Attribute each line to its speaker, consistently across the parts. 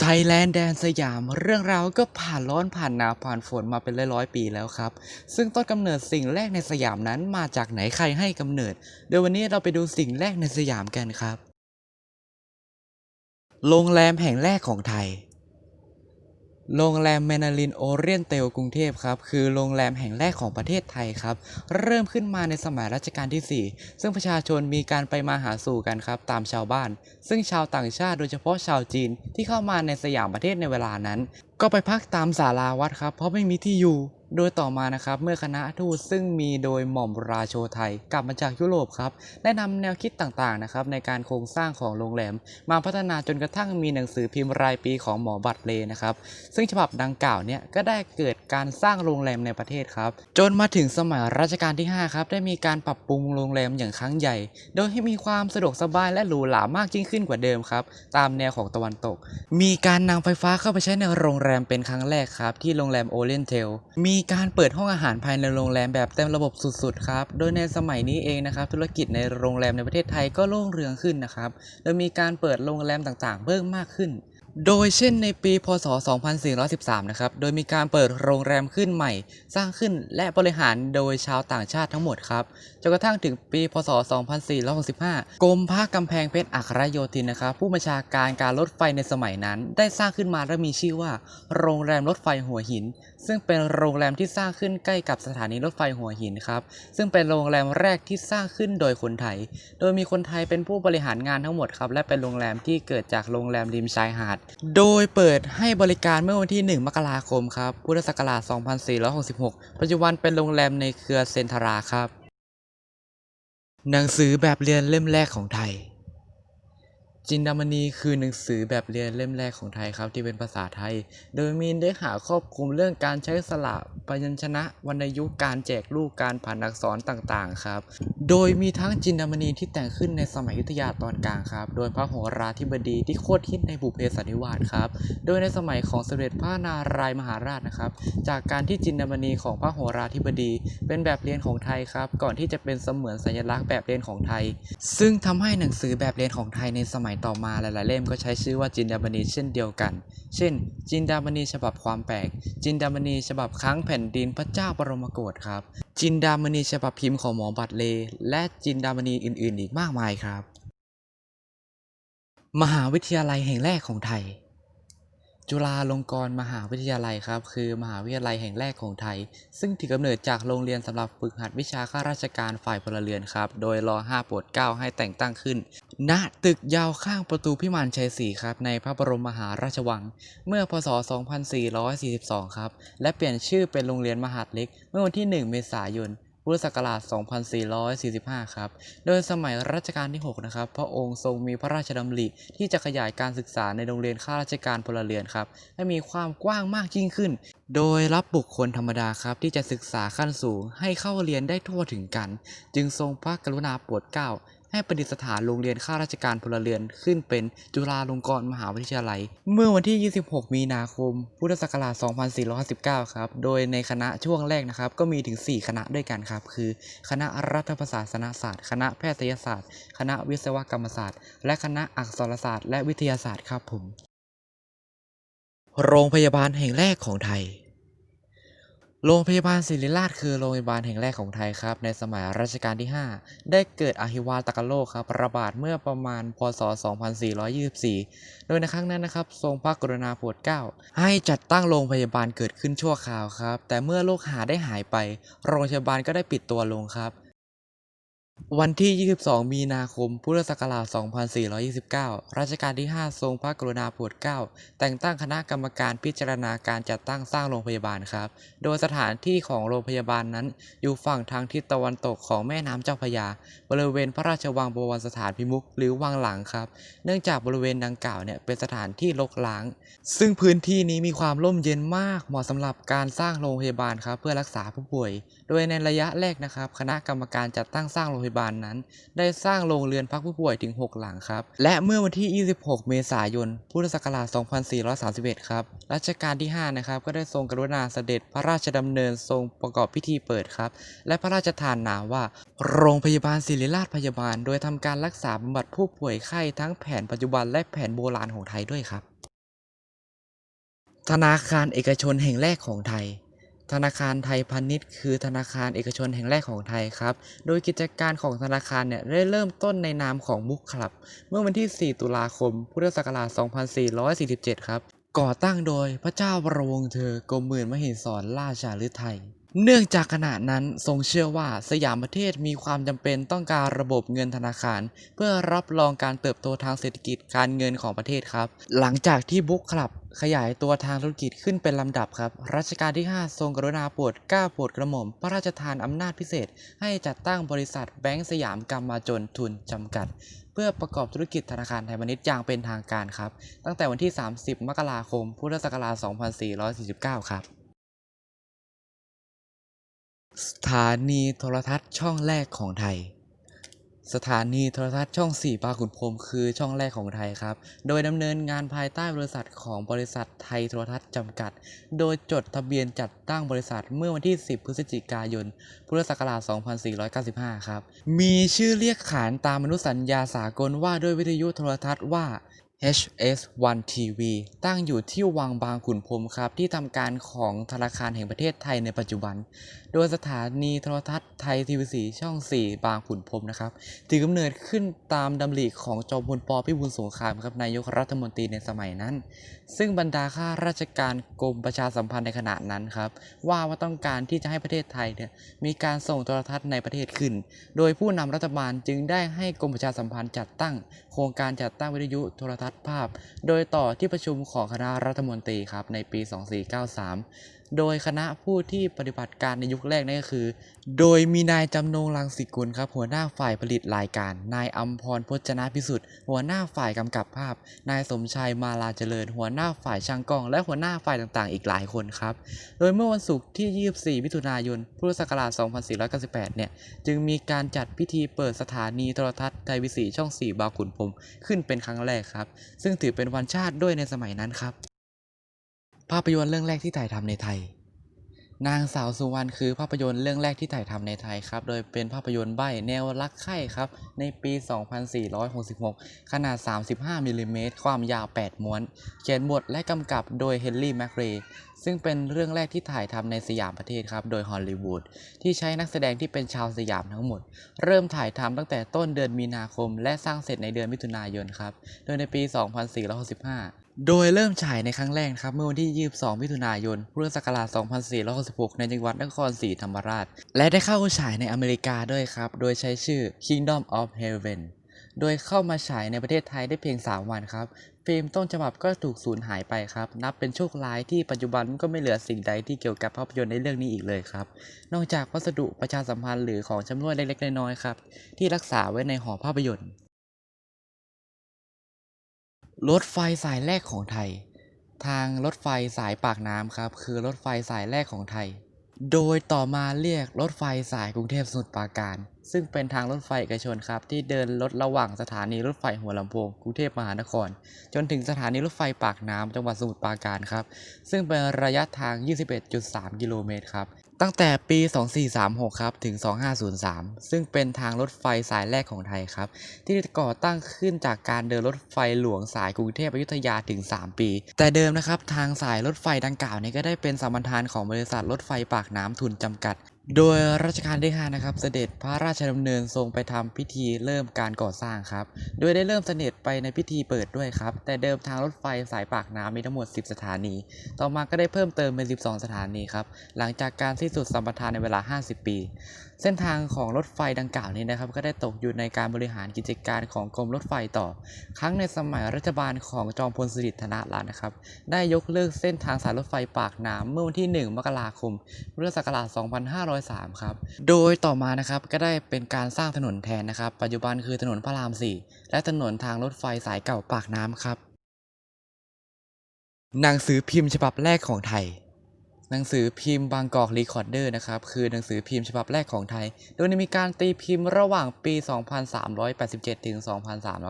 Speaker 1: ไทยแลนด์แดนสยามเรื่องราวก็ผ่านร้อนผ่านหนาวผ่านฝนมาเป็นร้อยๆปีแล้วครับ ซึ่งต้นกำเนิดสิ่งแรกในสยามนั้นมาจากไหนใครให้กำเนิด เดี๋ยววันนี้เราไปดูสิ่งแรกในสยามกันครับ โรงแรมแห่งแรกของไทย โรงแรมแมนารินโอเรียนเตลกรุงเทพครับคือโรงแรมแห่งแรกของประเทศไทยครับเริ่มขึ้นมาในสมัยรัชกาลที่ 4 ซึ่งประชาชนมีการไปมาหาสู่กันครับตามชาวบ้าน ซึ่งชาวต่างชาติโดยเฉพาะชาวจีนที่เข้ามาในสยามประเทศในเวลานั้น ก็ไปพักตามศาลาวัดครับเพราะไม่มีที่อยู่ โดยต่อมานะครับเมื่อคณะทูตซึ่งมีโดยหม่อมราโชไทย กลับมาจากยุโรปครับได้นำแนวคิดต่างๆนะครับในการโครงสร้างของโรงแรม มาพัฒนาจนกระทั่งมีหนังสือพิมพ์รายปีของหมอบัตเลนะครับซึ่งฉบับดังกล่าวเนี่ยก็ได้เกิดการสร้างโรงแรมในประเทศครับ จนมาถึงสมัยรัชกาลที่5ครับได้มีการปรับปรุงโรงแรมอย่างครั้งใหญ่ โดยให้มีความสะดวกสบายและหรูหรามากยิ่งขึ้นกว่าเดิมครับตามแนวของตะวันตก มีการนำไฟฟ้าเข้าไปใช้ในโรงแรมเป็นครั้งแรกครับที่โรงแรมโอเ e นเทลมีการเปิดห้องอาหารภายในโรงแรมแบบเต็มระบบสุดๆครับ โดยในสมัยนี้เองนะครับ ธุรกิจในโรงแรมในประเทศไทยก็รุ่งเรืองขึ้นนะครับ โดยมีการเปิดโรงแรมต่างๆ เพิ่มมากขึ้น โดยเช่นในปี พศ 2413 นะครับ โดยมีการเปิดโรงแรมขึ้นใหม่ สร้างขึ้นและบริหารโดยชาวต่างชาติทั้งหมดครับ จนกระทั่งถึงปี พศ 2465 กรมพระกำแพงเพชรอัครโยธินนะครับ ผู้บัญชาการการรถไฟในสมัยนั้น ได้สร้างขึ้นมาและมีชื่อว่า โรงแรมรถไฟหัวหิน ซึ่งเป็นโรงแรมที่สร้างขึ้นใกล้กับสถานีรถไฟหัวหินครับ ซึ่งเป็นโรงแรมแรกที่สร้างขึ้นโดยคนไทย โดยมีคนไทยเป็นผู้บริหารงานทั้งหมดครับ และเป็นโรงแรมที่เกิดจากโรงแรมริมชายหาด โดยเปิดให้บริการเมื่อวันที่ 1 มกราคมครับ พุทธศักราช 2466 ปัจจุบันเป็นโรงแรมในเครือเซนทราครับ หนังสือแบบเรียนเล่มแรกของไทย จินดามณีคือหนังสือแบบเรียนเล่มแรกของไทยครับที่เป็นภาษาไทย โดยมีเนื้อหาครอบคลุมเรื่องการใช้สระพยัญชนะวรรณยุกต์การแจกลูกการผันอักษรต่างๆครับ โดยมีทั้งจินดามณีที่แต่งขึ้นในสมัยยุทธยาตอนกลางครับ โดยพระโหราธิบดีที่โคตรฮิตในบุพเพสันนิวาสครับ โดยในสมัยของสมเด็จพระนารายมหาราชนะครับ จากการที่จินดามณีของพระโหราธิบดี เป็นแบบเรียนของไทยครับ ก่อนที่จะเป็นเสมือนสัญลักษณ์แบบเรียนของไทย ซึ่งทำให้หนังสือแบบเรียนของไทยในสมัยต่อมาหลายๆ เล่มก็ใช้ชื่อว่าจินดามณีเช่นเดียวกัน เช่น จินดามณีฉบับความแปลก จินดามณีฉบับค้างแผ่นดินพระเจ้าบรมโกศครับ จินดามณีฉบับพิมพ์ของหมอบัตเล และจินดามณีอื่น ๆ อีกมากมายครับ มหาวิทยาลัยแห่งแรกของไทย จุฬาลงกรณ์มหาวิทยาลัยครับ คือมหาวิทยาลัยแห่งแรกของไทย ซึ่งถือกำเนิดจากโรงเรียนสำหรับฝึกหัดวิชาข้าราชการฝ่ายพลเรือนครับ โดยรอ5โปรดเก้าให้แต่งตั้งขึ้น ณตึกยาวข้างประตูพิมานชัยศรีครับ ในพระบรมมหาราชวัง เมื่อพศ 2442 ครับ และเปลี่ยนชื่อเป็นโรงเรียนมหาดเล็ก เมื่อวันที่ 1 เมษายน พุทธศักราช 2445 ครับ โดยสมัยรัชกาลที่ 6 นะครับ พระองค์ทรงมีพระราชดำริที่จะขยายการศึกษาในโรงเรียนข้าราชการพลเรือนครับ ให้มีความกว้างมากยิ่งขึ้น โดยรับบุคคลธรรมดาครับที่จะศึกษาขั้นสูงให้เข้าเรียนได้ทั่วถึงกัน จึงทรงพระกรุณาโปรดเกล้า ให้ประดิษฐานโรงเรียนข้าราชการพลเรือนขึ้นเป็นจุฬาลงกรณ์มหาวิทยาลัย เมื่อวันที่ 26 มีนาคม พุทธศักราช 2459 ครับ โดยในคณะช่วงแรกนะครับ ก็มีถึง 4 คณะด้วยกันครับ คือ คณะรัฐประศาสนศาสตร์ คณะแพทยศาสตร์ คณะวิศวกรรมศาสตร์ และคณะอักษรศาสตร์ และวิทยาศาสตร์ครับผม โรงพยาบาลแห่งแรกของไทย โรงพยาบาลศิริราชคือโรงพยาบาลแห่งแรกของไทยครับ ในสมัยรัชกาลที่ 5 ได้เกิดอหิวาตกโรคครับระบาดเมื่อประมาณพศ 2424 โดยในครั้งนั้นนะครับ ทรงพระกรุณาโปรดเกล้าให้จัดตั้งโรงพยาบาลเกิดขึ้นชั่วคราวครับ แต่เมื่อโรคหาได้หายไป โรงพยาบาลก็ได้ปิดตัวลงครับ วันที่ 22 มีนาคม พุทธศักราช 2429 รัชกาลที่ 5 ทรงพระกรุณาโปรดเกล้า แต่งตั้งคณะกรรมการพิจารณาการจัดตั้งสร้างโรงพยาบาลครับ โดยสถานที่ของโรงพยาบาลนั้น อยู่ฝั่งทางทิศตะวันตกของแม่น้ำเจ้าพระยา บริเวณพระราชวังบวรสถานพิมุขหรือวังหลังครับ เนื่องจากบริเวณดังกล่าวเนี่ยเป็นสถานที่รกร้าง ซึ่งพื้นที่นี้มีความร่มเย็นมาก เหมาะสำหรับการสร้างโรงพยาบาลครับเพื่อรักษาผู้ป่วย โดยในระยะแรกนะครับ คณะกรรมการจัดตั้งสร้างโรงพยาบาลนั้น ได้สร้างโรงเรือนพักผู้ป่วยถึง 6 หลังครับ และเมื่อวันที่ 26 เมษายน พุทธศักราช 2431 ครับ รัชกาลที่ 5 นะครับ ก็ได้ทรงกรุณาเสด็จพระราชดำเนินทรงประกอบพิธีเปิดครับ และพระราชทานนามว่า โรงพยาบาลศิริราชพยาบาล โดยทำการรักษาบำบัดผู้ป่วยไข้ทั้งแผนปัจจุบันและแผนโบราณของไทยด้วยครับ ธนาคารเอกชนแห่งแรกของไทย ธนาคารไทยพาณิชย์คือธนาคารเอกชนแห่งแรกของไทยครับ โดยกิจการของธนาคารเนี่ยได้เริ่มต้นในนามของบุ๊กคลับ เมื่อวันที่ 4 ตุลาคม พุทธศักราช 2447 ครับ ก่อตั้งโดยพระเจ้าวรวงเธอกรมหมื่นมหิศรราชาฤทัย เนื่องจากขณะนั้นทรงเชื่อว่าสยามประเทศมีความจำเป็นต้องการระบบเงินธนาคาร เพื่อรับรองการเติบโตทางเศรษฐกิจการเงินของประเทศครับ หลังจากที่บุ๊กคลับขยายตัวทางธุรกิจขึ้นเป็นลำดับครับ รัชกาลที่ 5 ทรงกรุณาโปรดกล้าโปรดกระหม่อม พระราชทานอำนาจพิเศษ ให้จัดตั้งบริษัทแบงก์สยามกรรมาจนทุนจำกัด เพื่อประกอบธุรกิจธนาคารไทยพาณิชย์อย่างเป็นทางการครับ ตั้งแต่วันที่ 30 มกราคม พุทธศักราช 2449 ครับ สถานีโทรทัศน์ช่องแรกของไทย สถานีโทรทัศน์ช่อง 4 ปาขุนพรมคือช่องแรกของไทยครับ โดยดำเนินงานภายใต้บริษัทของบริษัทไทยโทรทัศน์จำกัด โดยจดทะเบียนจัดตั้งบริษัทเมื่อวันที่ 10 พฤศจิกายน พุทธศักราช 2495 ครับ มีชื่อเรียกขานตามอนุสัญญาสากลว่าด้วยวิทยุโทรทัศน์ว่า HS1 TV ตั้งอยู่ที่วังบางขุนพรมครับ ที่ทำการของธนาคารแห่งประเทศไทยในปัจจุบัน โดยสถานีโทรทัศน์ไทยทีวีสีช่อง 4 บางขุนพรมนะครับถือกำเนิดขึ้นตามดำริของจอมพลปพิบูลสงครามครับนายกรัฐมนตรีในสมัยนั้น ซึ่งบรรดาข้าราชการกรมประชาสัมพันธ์ในขณะนั้นครับ ว่าว่าต้องการที่จะให้ประเทศไทยเนี่ยมีการส่งโทรทัศน์ในประเทศขึ้น โดยผู้นำรัฐบาลจึงได้ให้กรมประชาสัมพันธ์จัดตั้ง โครงการจัดตั้งวิทยุโทรทัศน์ภาพ โดยต่อที่ประชุมของคณะรัฐมนตรีครับในปี 2493โดยคณะผู้ที่ปฏิบัติการในยุคแรกนั่นก็คือ โดยมีนายจำนงรังสิกุลครับ หัวหน้าฝ่ายผลิตรายการ นายอัมพรพจนาพิสุทธิ์ หัวหน้าฝ่ายกำกับภาพ นายสมชายมาลาเจริญ หัวหน้าฝ่ายช่างกล้อง และหัวหน้าฝ่ายต่างๆ อีกหลายคนครับ โดยเมื่อวันศุกร์ที่ 24 มิถุนายน พุทธศักราช 2498 เนี่ย จึงมีการจัดพิธีเปิดสถานีโทรทัศน์ไทยวิสีช่อง 4 บางขุนพรมขึ้นเป็นครั้งแรกครับ ซึ่งถือเป็นวันชาติด้วยในสมัยนั้นครับ ภาพยนตร์เรื่องแรกที่ถ่ายทำในไทย นางสาวสุวรรณคือภาพยนตร์เรื่องแรกที่ถ่ายทำในไทยครับ โดยเป็นภาพยนตร์ใบแนวรักใคร่ครับ ในปี 2466 ขนาด 35มิลลิเมตรความยาว 8 ม้วน เขียนบทและกำกับโดยเฮนรี่แมคเรย์ซึ่งเป็นเรื่องแรกที่ถ่ายทำในสยามประเทศครับ โดยฮอลลีวูดที่ใช้นักแสดงที่เป็นชาวสยามทั้งหมด เริ่มถ่ายทำตั้งแต่ต้นเดือนมีนาคม และสร้างเสร็จในเดือนมิถุนายนครับ โดยในปี 2465 โดยเริ่มฉายในครั้งแรกครับเมื่อวันที่ 22 มิถุนายน พุทธศักราช 2466 ในจังหวัดนครศรีธรรมราช และได้เข้าฉายในอเมริกาด้วยครับ โดยใช้ชื่อ Kingdom of Heaven โดยเข้ามาฉายในประเทศไทยได้เพียง 3 วันครับฟิล์มต้นฉบับก็ถูกสูญหายไปครับ นับเป็นโชคร้ายที่ปัจจุบันก็ไม่เหลือสิ่งใดที่เกี่ยวกับภาพยนตร์ในเรื่องนี้อีกเลยครับ นอกจากวัสดุประชาสัมพันธ์หรือของชำร่วยเล็กๆน้อยๆครับ ที่รักษาไว้ในหอภาพยนตร์ รถไฟสายแรกของไทย ทางรถไฟสายปากน้ำครับ คือรถไฟสายแรกของไทย โดยต่อมาเรียกรถไฟสายกรุงเทพสมุทรปราการ ซึ่งเป็นทางรถไฟเอกชนครับ ที่เดินรถระหว่างสถานีรถไฟหัวลำโพงกรุงเทพมหานคร จนถึงสถานีรถไฟปากน้ำจังหวัดสมุทรปราการครับ ซึ่งเป็นระยะทาง 21.3 กิโลเมตรครับ ตั้งแต่ปี 2436 ครับ ถึง 2503 ซึ่งเป็นทางรถไฟสายแรกของไทยครับ ที่ก่อตั้งขึ้นจากการเดินรถไฟหลวงสายกรุงเทพอยุธยาถึง 3 ปี แต่เดิมนะครับ ทางสายรถไฟดังกล่าวนี้ก็ได้เป็นสัมปทานของบริษัทรถไฟปากน้ำทุนจำกัด โดยรัชกาลที่ 5 นะครับ เสด็จพระราชดำเนินทรงไปทำพิธีเริ่มการก่อสร้างครับ โดยได้เริ่มเสด็จไปในพิธีเปิดด้วยครับ แต่เดิมทางรถไฟสายปากน้ำมีทั้งหมด 10 สถานี ต่อมาก็ได้เพิ่มเติมเป็น 12 สถานีครับ หลังจากการสิ้นสุดสัมปทานในเวลา 50 ปี เส้นทางของรถไฟดังกล่าวนี้นะครับ ก็ได้ตกอยู่ในการบริหารกิจการของกรมรถไฟต่อ ครั้งในสมัยรัฐบาลของจอมพลสฤษดิ์ธนรัตน์นะครับ ได้ยกเลิกเส้นทางสายรถไฟปากน้ำเมื่อวันที่ 1 มกราคมพุทธศักราช2503 ครับ โดยต่อมานะครับก็ได้เป็นการสร้างถนนแทนนะครับ ปัจจุบันคือถนนพระราม 4 และถนนทางรถไฟสายเก่าปากน้ำครับ หนังสือพิมพ์ฉบับแรกของไทย หนังสือพิมพ์บางกอกรีคอร์เดอร์นะครับ คือหนังสือพิมพ์ฉบับแรกของไทย โดยมีการตีพิมพ์ระหว่างปี 2387 ถึง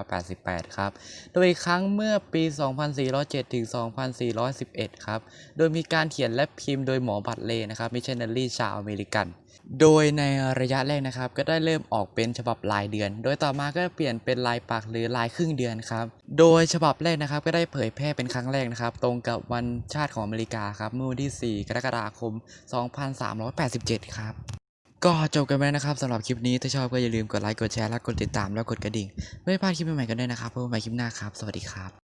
Speaker 1: 2388 ครับ โดยอีกครั้งเมื่อปี 2407 ถึง 2411 ครับ โดยมีการเขียนและพิมพ์โดยหมอบัตเลนะครับมิชชันนารีชาวอเมริกัน โดยในระยะแรกนะครับ ก็ได้เริ่มออกเป็นฉบับรายเดือน โดยต่อมาก็เปลี่ยนเป็นรายปักหรือรายครึ่งเดือนครับ โดยฉบับแรกนะครับก็ได้เผยแพร่เป็นครั้งแรกนะครับ ตรงกับวันชาติของอเมริกาครับเมื่อวันที่ 4 กรกฎาคม 2387 ครับ ก็จบกันไปนะครับสำหรับคลิปนี้ถ้าชอบก็อย่าลืมกดไลค์กดแชร์และกดติดตามแล้วกดกระดิ่ง ไม่พลาดคลิปใหม่ๆกันด้วยนะครับพบกันใหม่คลิปหน้าครับ สวัสดีครับ